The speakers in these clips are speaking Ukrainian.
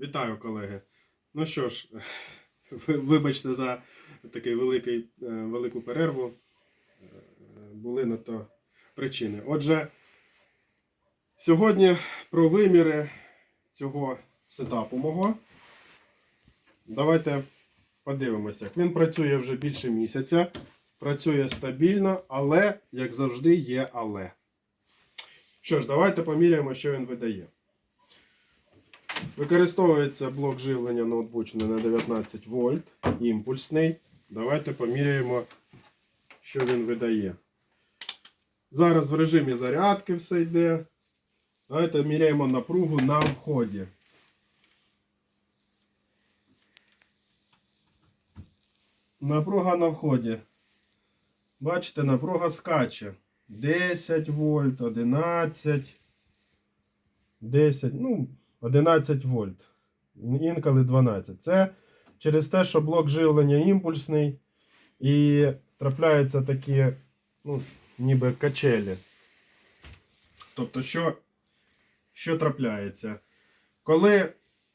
Вітаю, колеги. Ну що ж, вибачте за великий, е, велику перерву. Е, Були на то причини. Отже, сьогодні про виміри цього сетапу мого. Давайте подивимося. як Він працює вже більше місяця, працює стабільно, але, як завжди, є але. Що ж, давайте поміряємо, що він видає. Використовується блок живлення ноутбучний на 19 вольт, імпульсний. Давайте поміряємо, що він видає. Зараз в режимі зарядки все йде. Давайте міряємо напругу на вході. Напруга на вході. Бачите, напруга скаче. 10 вольт, 11, 10, ну, 11 вольт. Інколи 12. Це через те, що блок живлення імпульсний і трапляються такі, ну, ніби качелі. Тобто, що, що трапляється? Коли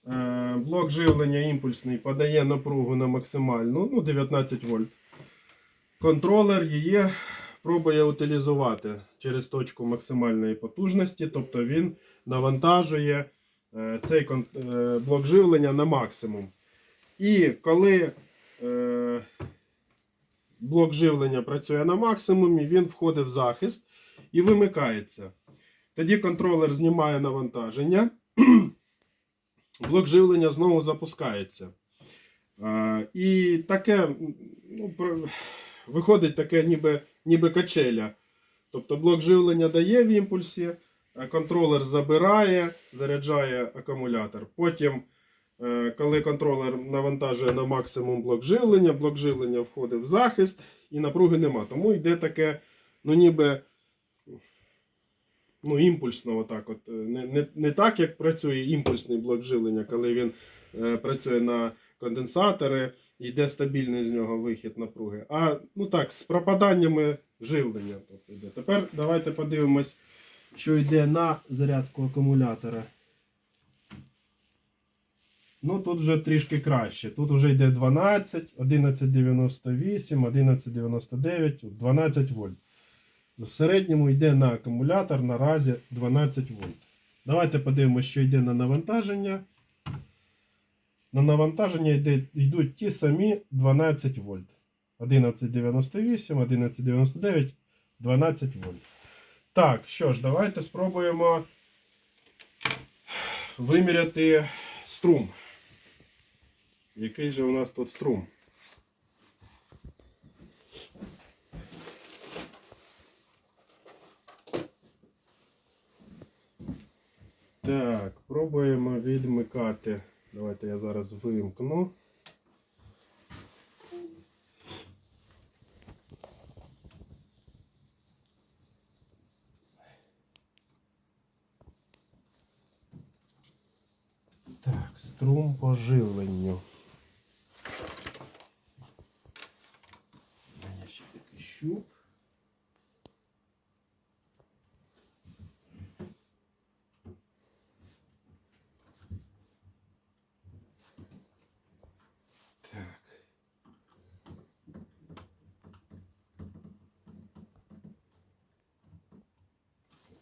е, блок живлення імпульсний подає напругу на максимальну, ну, 19 вольт, контролер її пробує утилізувати через точку максимальної потужності, тобто він навантажує цей е, блок живлення на максимум. І коли е, блок живлення працює на максимумі, він входить в захист і вимикається. Тоді контролер знімає навантаження, блок живлення знову запускається. Е, І таке, ну, виходить таке ніби, ніби качеля. Тобто блок живлення дає в імпульсі, контролер забирає, заряджає акумулятор. Потім, е, коли контролер навантажує на максимум блок живлення, блок живлення входить в захист і напруги нема. Тому йде таке, ну ніби ну, імпульсно. Отак от. Е, Не, не, не так, як працює імпульсний блок живлення, коли він е, працює на конденсатори, йде стабільний з нього вихід напруги. А ну так, з пропаданнями живлення. Тобто йде. Тепер давайте подивимось, що йде на зарядку акумулятора. Ну, тут вже трішки краще. Тут вже йде 12, 1198, 1199, 12 вольт. В середньому йде на акумулятор наразі 12 вольт. Давайте подивимося, що йде на навантаження. На навантаження йде, йдуть ті самі 12 вольт. 1198, 1199, 12 вольт. Так, що ж, давайте спробуємо виміряти струм. Який же у нас тут струм? Так, пробуємо відмикати. Давайте я зараз вимкну. Струм по живленню. У мене ще такий щуп.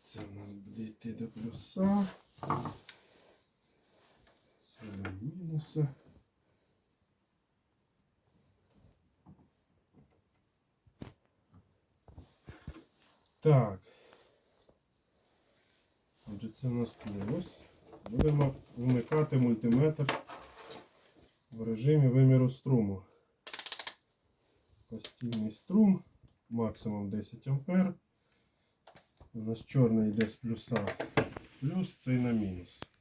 Це у буде йти до плюса. Мінуса. Так. Отже, це у нас плюс. Будемо вмикати мультиметр в режимі виміру струму. Постійний струм, максимум 10 ампер. У нас чорний йде з плюса. Плюс цей на мінус.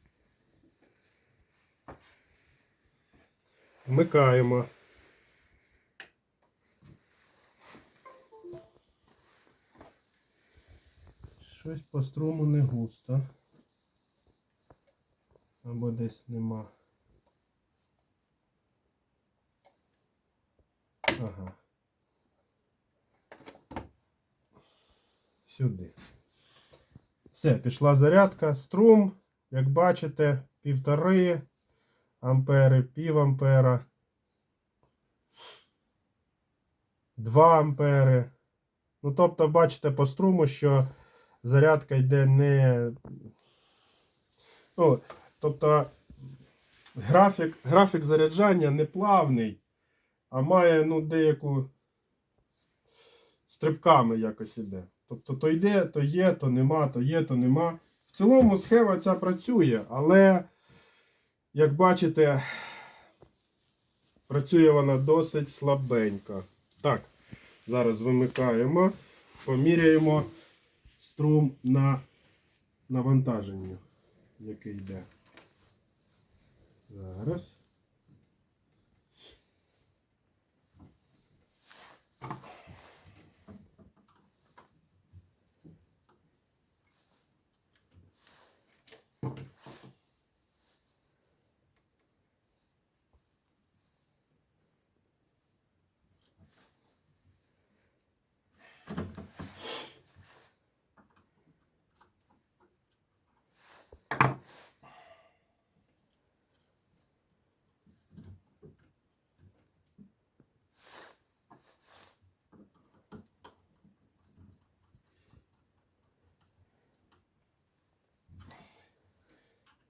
Вмикаємо. Щось по струму не густо. Або десь нема. Ага. Сюди. Все, пішла зарядка. Струм, як бачите, півтори. Ампери, пів ампера, 2 ампери. Ну, тобто, бачите по струму, що зарядка йде не. Ну, тобто, графік, графік заряджання не плавний, а має ну, деяку стрибками якось іде. Тобто, то йде, то є, то нема, то є, то нема. В цілому схема ця працює, але, як бачите, працює вона досить слабенько. Так, зараз вимикаємо, поміряємо струм на навантаження, який йде. Зараз.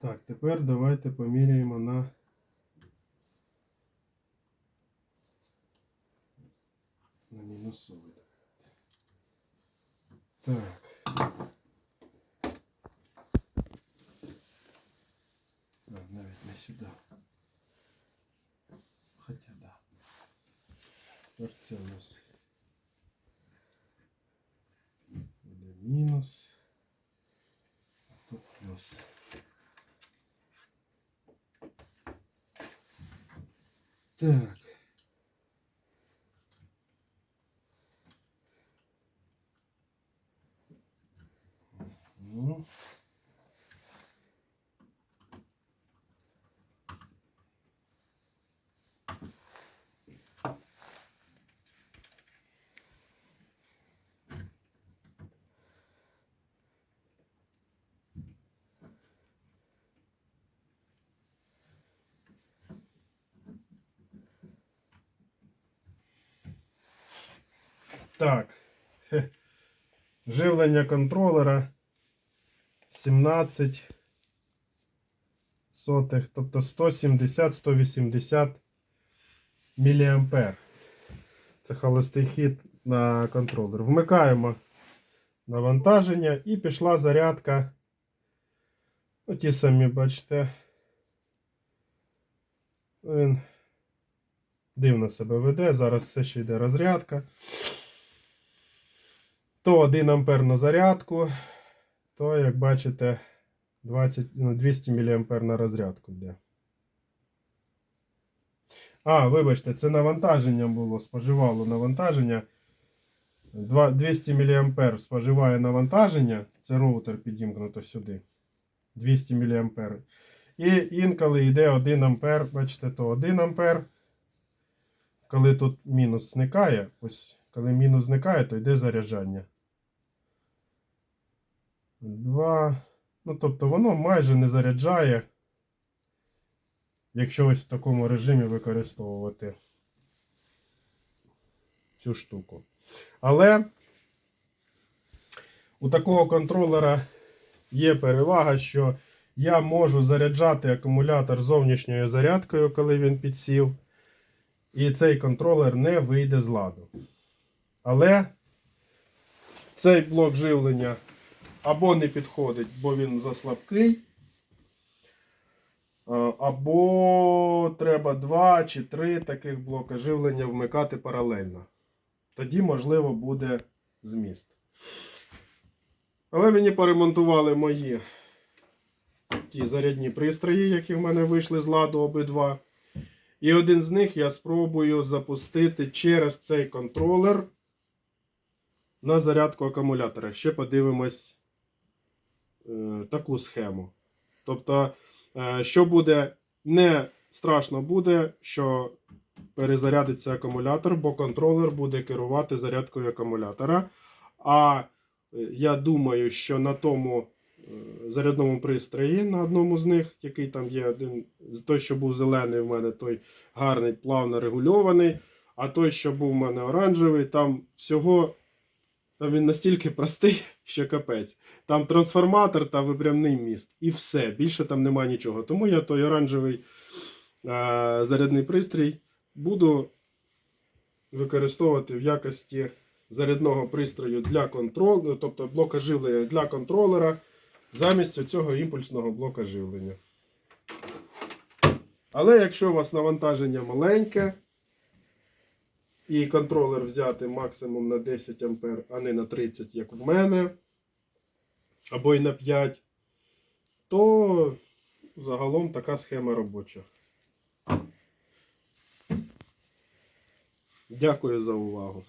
Так, тепер давайте поміряємо на. На мінусовий. Так. А, навіть не сюди. Хоча да. Тепер це у нас буде мінус. А тут плюс. Так. Ну. Так. Живлення контролера 17 сотих, тобто 170-180 мА. Це холостий хід на контролер. Вмикаємо навантаження і пішла зарядка. Ну, ті самі, бачите. Він дивно себе веде. Зараз все ще йде розрядка. То 1 ампер на зарядку, то, як бачите, 20, ну, 200 мА на розрядку йде. А, вибачте, це навантаження було, споживало навантаження. 200 мА споживає навантаження. Це роутер підімкнуто сюди. 200 мА. І інколи йде 1 ампер, бачите, то 1 ампер. Коли тут мінус зникає, ось коли мінус зникає, то йде заряджання. 2. Ну, тобто воно майже не заряджає, якщо ось в такому режимі використовувати цю штуку. Але у такого контролера є перевага, що я можу заряджати акумулятор зовнішньою зарядкою, коли він підсів. І цей контролер не вийде з ладу. Але цей блок живлення або не підходить, бо він заслабкий, а, або треба два чи три таких блока живлення вмикати паралельно. Тоді, можливо, буде зміст. Але мені поремонтували мої ті зарядні пристрої, які в мене вийшли з ладу обидва. І один з них я спробую запустити через цей контролер на зарядку акумулятора. Ще подивимось е, таку схему. Тобто, е, що буде, не страшно буде, що перезарядиться акумулятор, бо контролер буде керувати зарядкою акумулятора. А е, я думаю, що на тому зарядному пристрої на одному з них, який там є один. Той, що був зелений в мене, той гарний, плавно регульований. А той, що був у мене оранжевий, там всього. Там він настільки простий, що капець. Там трансформатор та випрямний міст. І все. Більше там нема нічого. Тому я той оранжевий е, зарядний пристрій буду використовувати в якості зарядного пристрою для контролю, тобто блока живлення для контролера, замість цього імпульсного блока живлення. Але якщо у вас навантаження маленьке, і контролер взяти максимум на 10 А, а не на 30, як в мене, або й на 5, то загалом така схема робоча. Дякую за увагу.